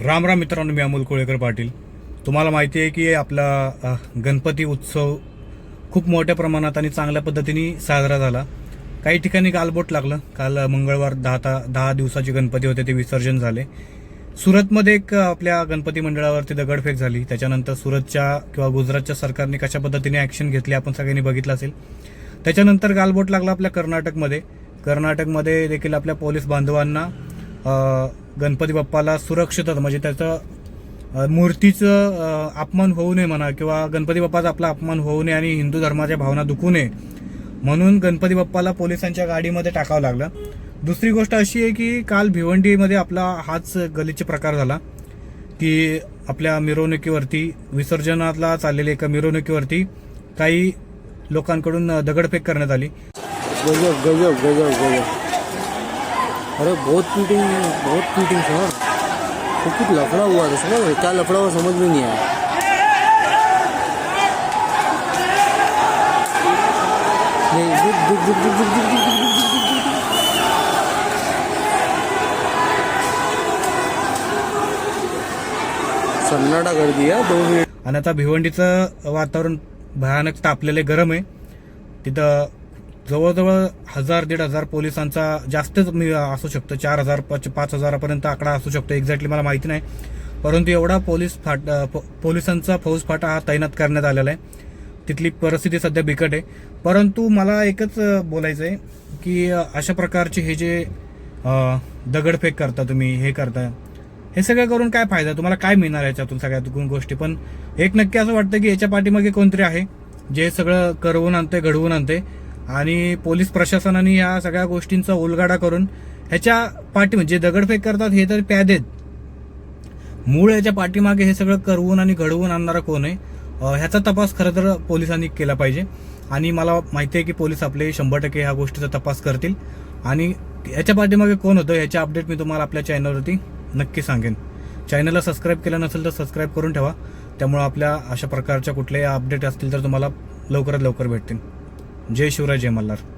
राम राम मित्रांनो मी अमोल कोळेकर पाटील. तुम्हाला माहिती आहे की आपला गणपती उत्सव खूप मोठ्या प्रमाणात आणि चांगल्या पद्धतीने साजरा झाला. काही ठिकाणी गालबोट लागलं. काल मंगळवार दहा ता दहा दिवसाचे गणपती होते ते विसर्जन झाले. सुरतमध्ये एक आपल्या गणपती मंडळावरती दगडफेक झाली. त्याच्यानंतर सुरतच्या किंवा गुजरातच्या सरकारने कशा पद्धतीने ॲक्शन घेतली आपण सगळ्यांनी बघितलं असेल. त्याच्यानंतर गालबोट लागला आपल्या कर्नाटकमध्ये. कर्नाटकमध्ये देखील आपल्या पोलीस बांधवांना गणपती बाप्पाला सुरक्षितता म्हणजे त्याचं मूर्तीचं अपमान होऊ नये म्हणा किंवा गणपती बाप्पाचा आपला अपमान होऊ नये आणि हिंदू धर्माच्या भावना दुखू नये. म्हणून गणपती बाप्पाला पोलिसांच्या गाडीमध्ये टाकावं लागलं. दुसरी गोष्ट अशी आहे की काल भिवंडीमध्ये आपला हाच गलीचे प्रकार झाला की आपल्या मिरवणुकीवरती विसर्जनाला चाललेल्या एका मिरवणुकीवरती काही लोकांकडून दगडफेक करण्यात आली. गजब गजब गजब गजब. अरे बहुत पीटिंग बहुत पीटिंग सर तो कुछ लफड़ा हुआ था समझ क्या लफड़ा हुआ समझ में नहीं आया सन्नाटा कर दिया दो मिनिट आणि आता भिवंडीचं वातावरण भयानक तापलेले गरम आहे तिथं जवळजवळ हजार दीड हजार पोलिसांचा जास्तच मी असू शकतो. चार हजार पाच पाच हजारापर्यंत आकडा असू शकतो. एक्झॅक्टली मला माहिती नाही. परंतु एवढा पोलीस फाट प- पोलिसांचा फौज फाटा हा तैनात करण्यात आलेला आहे. तिथली परिस्थिती सध्या बिकट आहे. परंतु मला एकच बोलायचं आहे की अशा प्रकारचे हे जे दगडफेक करता तुम्ही हे करता हे सगळं करून काय फायदा? तुम्हाला काय मिळणार याच्यातून सगळ्यातून गोष्टी? पण एक नक्की असं वाटतं की याच्या पाठीमागे कोणतरी आहे जे सगळं करवून आणते घडवून आणते आणि पोलीस प्रशासनाने या सगळ्या गोष्टींचा उलगाडा करून ह्याच्या पाठी म्हणजे जे दगडफेक करतात हे तर प्यादेत. मूळ याच्या पाठीमागे हे सगळं करवून आणि घडवून आणणारा कोण आहे ह्याचा तपास खरं तर पोलिसांनी केला पाहिजे. आणि मला माहिती आहे की पोलीस आपले शंभर टक्के ह्या गोष्टीचा तपास करतील. आणि याच्या पाठीमागे कोण होतं याचे अपडेट मी तुम्हाला आपल्या चॅनलवरती नक्की सांगेन. चॅनलला सबस्क्राईब केलं नसेल तर सबस्क्राईब करून ठेवा. त्यामुळे आपल्या अशा प्रकारच्या कुठल्याही अपडेट असतील तर तुम्हाला लवकरात लवकर भेटतील. जय शिवराय जय मल्हार.